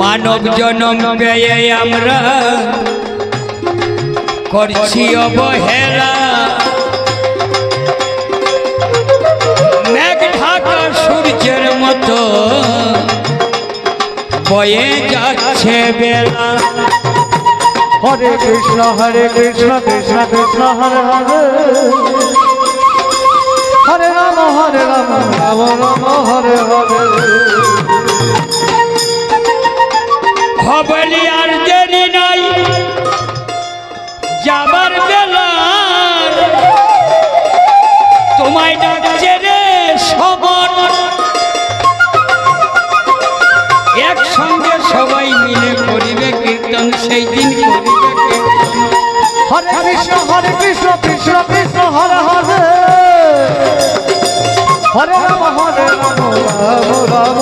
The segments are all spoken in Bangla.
মানব জনম পেয়ে আমরা করছি অবহেলা। মেঘ সূর্যের মতো বয়ে যাচ্ছে বেলা। হরে কৃষ্ণ হরে কৃষ্ণ কৃষ্ণ কৃষ্ণ, হরে হরে। হরে রাম হরে রাম রাম রাম, হরে হরে। খবলি আর দেরি নাই। যাবার বেলা তোমায় ডাকছে রে সবন একসঙ্গে সবাই মিলে করিবে কীর্তন, সেই দিন হরে কৃষ্ণ হরে কৃষ্ণ কৃষ্ণ কৃষ্ণ, হরে হরে। হরে রাম হরে রাম রাম রাম,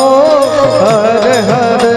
হরে হরে।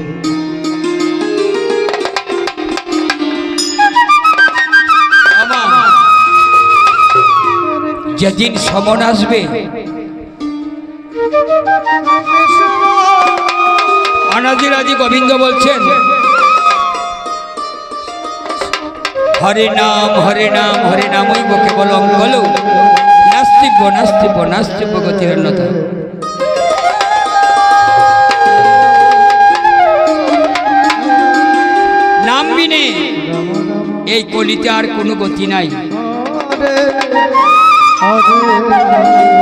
যেদিন সমন আসবে। অনাদিরাজি গোবিন্দ বলছেন, হরে নাম হরে নাম হরে নাম, ওই বকে বল অঙ্গল। নাস্তিব্য নাস্তিব্য নাস্তিব্য অন্যতা নাম বিনে এই কলিতে আর কোনো গতি নাই।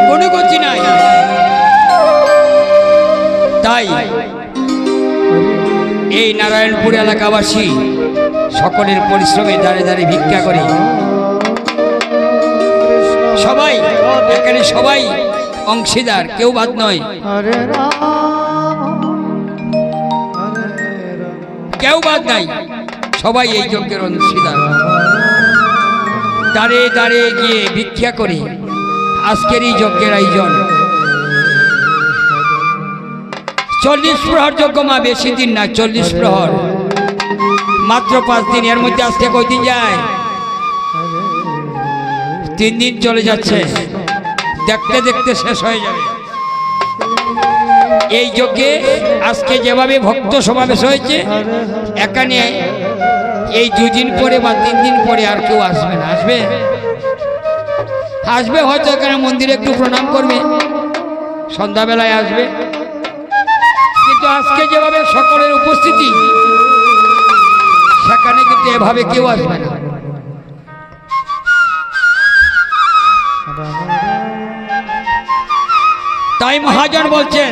কোনো গতি নাই। তাই এই নারায়ণপুর এলাকাবাসী সকলের পরিশ্রমে দাঁড়ে দাঁড়ে ভিক্ষা করে। সবাই, এখানে সবাই অংশীদার, কেউ বাদ নয়। কেউ বাদ নাই। সবাই এই যজ্ঞের অংশীদার। দাঁড়ে দাঁড়িয়ে গিয়ে ভিক্ষা করে। আজকের এই যজ্ঞের আয়োজন। চল্লিশ প্রহর যজ্ঞ মা, বেশি দিন না, চল্লিশ প্রহর। মাত্র পাঁচ দিন, এর মধ্যে আজকে কয়দিন যায়? তিন দিন চলে যাচ্ছে। দেখতে দেখতে শেষ হয়ে যাবে। এই যজ্ঞে আজকে যেভাবে ভক্ত সমাবেশ হয়েছে, এখানে এই দুদিন পরে বা তিন দিন পরে আর কেউ আসবে না। আসবে? আসবে হয়তো এখানে মন্দিরে একটু প্রণাম করবে। সন্ধ্যাবেলায় আসবে। কিন্তু আজকে যেভাবে সকলের উপস্থিতি, সেখানে কিন্তু এভাবে কেউ আসবে না। তাই মহাজন বলছেন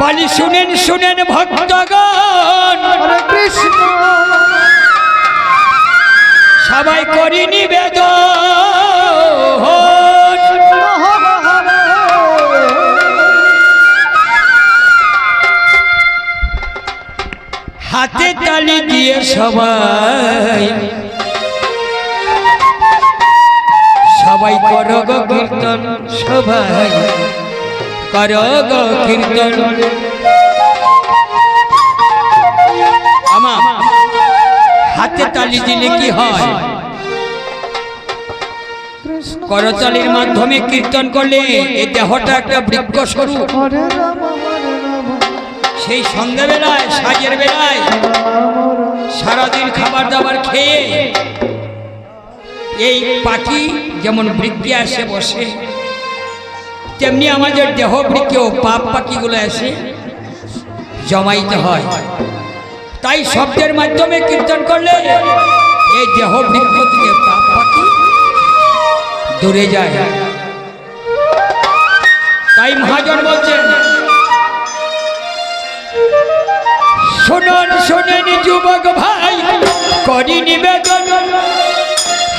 বলি শুনেন শুনেন ভক্তগণ। কৃষ্ণ। সবাই করি নিবেদন। হাতে তালি দিয়ে সবাই। সবাই কর কীর্তন সবাই। কর গো কীর্তন। আমার হাতে তালি দিলে কি হয়? করতালির মাধ্যমে কীর্তন করলে এই দেহটা একটা বৃক্ষ স্বরূপ। সেই সন্ধ্যাবেলায়, সাজের বেলায় সারাদিন খাবার দাবার খেয়ে এই পাখি যেমন বৃক্ষে আসে বসে তেমনি আমাদের দেহ বৃক্ষেও পাপ পাখিগুলো এসে জমাইতে হয়। তাই শব্দের মাধ্যমে কীর্তন করলে এই দেহ বৃক্ষ থেকে পাপ পাখি দূরে যায়। তাই মহাজন বলছেন, শুনুন, শুনেন যুবক ভাই, করি নিবেদন।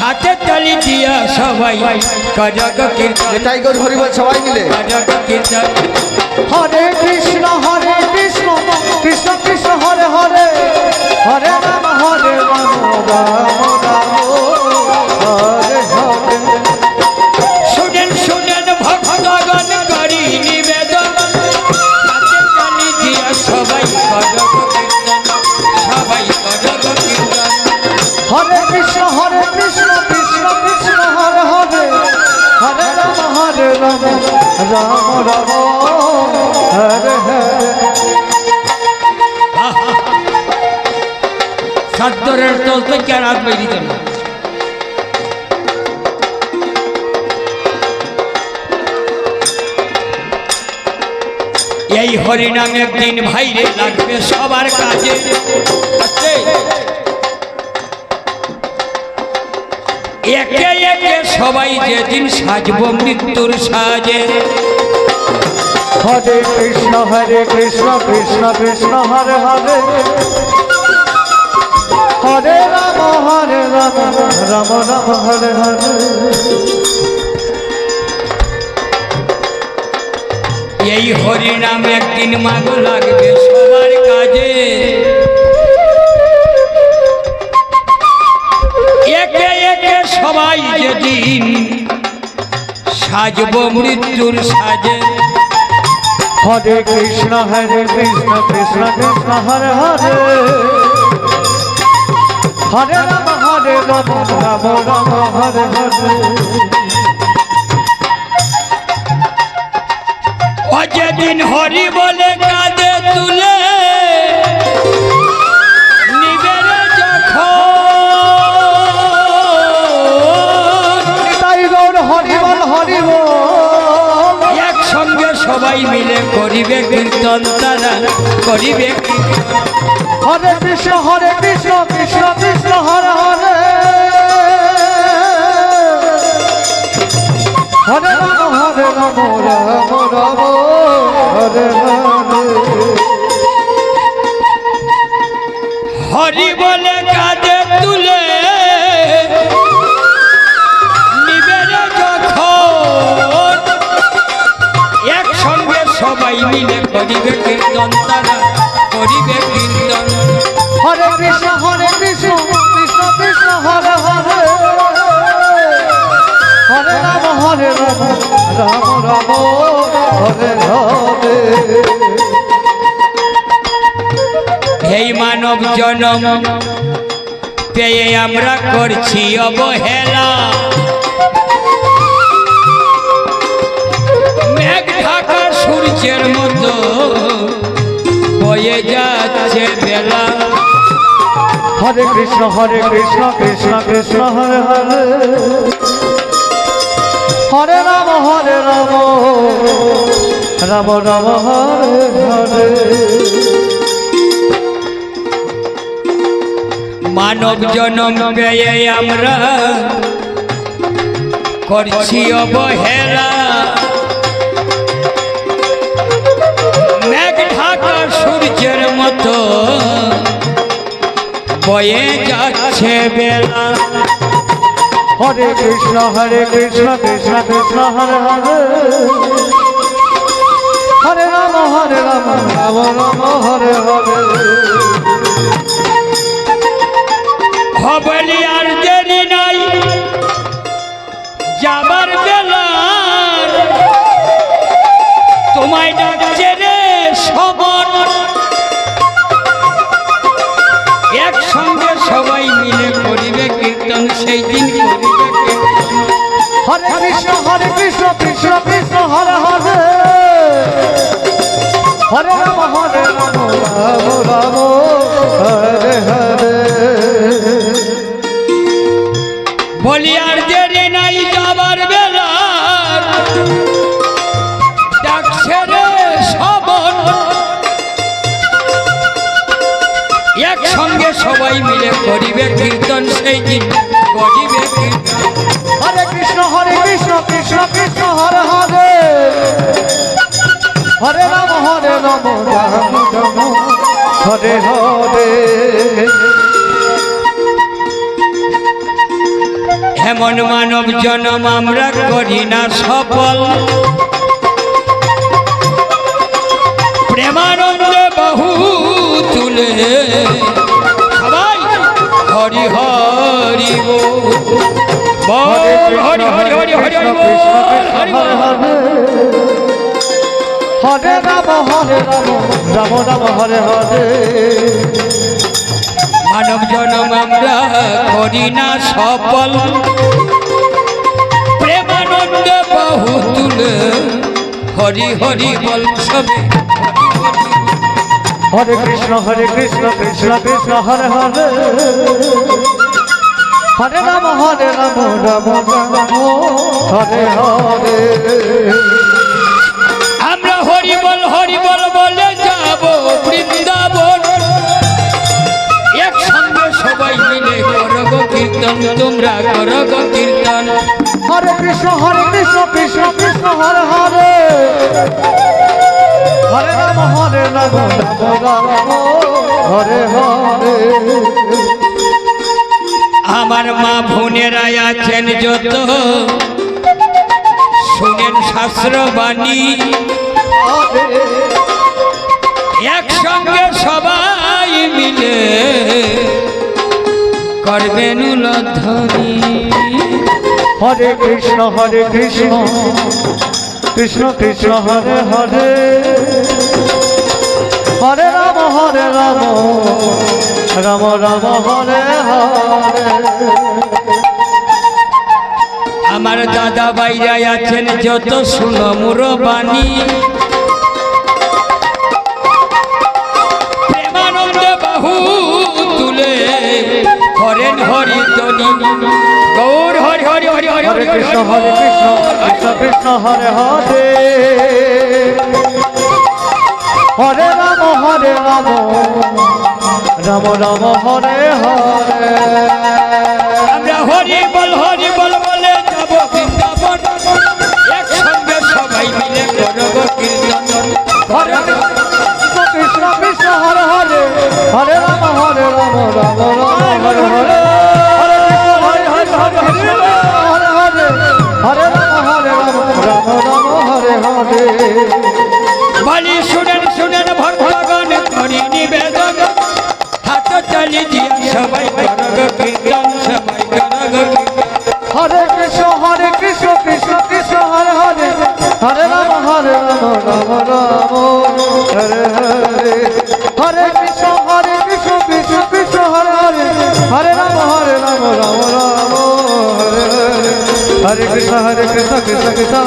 হাতে তালি দিয়া সবাই কজক কীর্তন। এটাই গো ধরিব সবাই মিলে। কজক কীর্তন। হরে কৃষ্ণ হরে কৃষ্ণ কৃষ্ণ কৃষ্ণ হরে হরে। হরে রাম হরে রাম রাম। হরে রাম রাম রাম হরে হরে সাদ্দরের তল থেকে আর হাত বেরিত না এই হরিনাম একদিন ভাইরে লাগবে সবার কাজে আছে? একে একে সবাই যেদিন সাজব মৃত্যুর সাজে। হরে কৃষ্ণ হরে কৃষ্ণ কৃষ্ণ কৃষ্ণ হরে হরে। হরে রাম হরে রাম রাম রাম হরে হরে। এই হরিনাম একদিন মাগ লাগবে সবাই যেদিন সাজব মৃত্যুর সাজে। হরে কৃষ্ণ হরে কৃষ্ণ কৃষ্ণ কৃষ্ণ হরে হরে। হরে রাম হরে রাম রাম রাম হরে হরে। ও যেদিন হরি বলে কাঁদে তুলে সবাই মিলে করিবে কীর্তন তারা করিবে হরে কৃষ্ণ হরে কৃষ্ণ কৃষ্ণ কৃষ্ণ হরে হরে। হরে রাম হরে রাম রাম রাম হরে হরে হরি বলে কাঁদে সবাই মিলে করিবে কীর্তন তারা করিবে কীর্তন। হরে কৃষ্ণ হরে কৃষ্ণ কৃষ্ণ কৃষ্ণ হরে হরে। হরে রাম হরে রাম রাম রাম হরে হরে এই মানব জনম পেয়ে আমরা করছি অবহেলা। কৃষ্ণ হরে কৃষ্ণ কৃষ্ণ কৃষ্ণ হরে হরে। হরে রাম হরে রাম। রাম রাম, হরে হরে। মানব জনম পেয়ে আমরা করছি অবহেলা। মেঘ ঢাকা সূর্যের মতো। বয়ে যাচ্ছে বেলা। হরে কৃষ্ণ হরে কৃষ্ণ কৃষ্ণ কৃষ্ণ, হরে হরে। হরে রাম হরে রাম রাম রাম হরে হরে। একসঙ্গে সবাই মিলে করিবে কীর্তন, সেই দিন হরে কৃষ্ণ হরে কৃষ্ণ কৃষ্ণ কৃষ্ণ, হরে হরে। হরে রাম হরে রাম রাম। করিবে কীর্তন সেই দিন করিবে হরে কৃষ্ণ হরে কৃষ্ণ কৃষ্ণ কৃষ্ণ হরে হরে। হরে রাম হরে রাম রাম রাম হরে হরে। এমন মানব জনম আমরা করি না সফল। প্রেমানন্দে বহু তুলে হরি হরি বল। হরি হরি হরি হরি হরি। হরে রাম হরে রাম। রাম রাম হরে হরে। মানব জনম আমরা করি না সফল। প্রেমানন্দে বহু তুলে। হরি হরি বল সবে হরে কৃষ্ণ হরে কৃষ্ণ কৃষ্ণ কৃষ্ণ হরে হরে। হরে রাম হরে রাম রাম রাম হরে হরে। আমরা হরি বল হরি বল বলে যাব বৃন্দাবন। একসঙ্গে সবাই মিলে করব কীর্তন তোমরা করব কীর্তন। হরে কৃষ্ণ হরে কৃষ্ণ কৃষ্ণ কৃষ্ণ হরে হরে। হরে রাম হরে রাম রাম হরে হরে। আমার মা বোনেরা আছেন যত। শুনেন শাস্ত্র বাণী। একসঙ্গে সবাই মিলে করবেন উলধ্বনি। হরে কৃষ্ণ হরে কৃষ্ণ। কৃষ্ণ কৃষ্ণ হরে হরে। হরে রাম হরে রাম। রাম রাম, হরে হরে। আমার দাদা বাইরা আছেন, যত সুনমুর বাণী প্রেমানন্দ বাহু তুলে হরেন হরি তনি হরি কৃষ্ণ হরে কৃষ্ণ কৃষ্ণ কৃষ্ণ হরে হরে হরে রাম হরে রাম রাম রাম হরে হরে আমরা হরি বল হরি বল বলে যাব বৃন্দাবন। একসঙ্গে সবাই মিলে করব কীর্তন। হরে কৃষ্ণ কৃষ্ণ হরে হরে হরে রাম হরে রাম রাম। কৃষ্ণ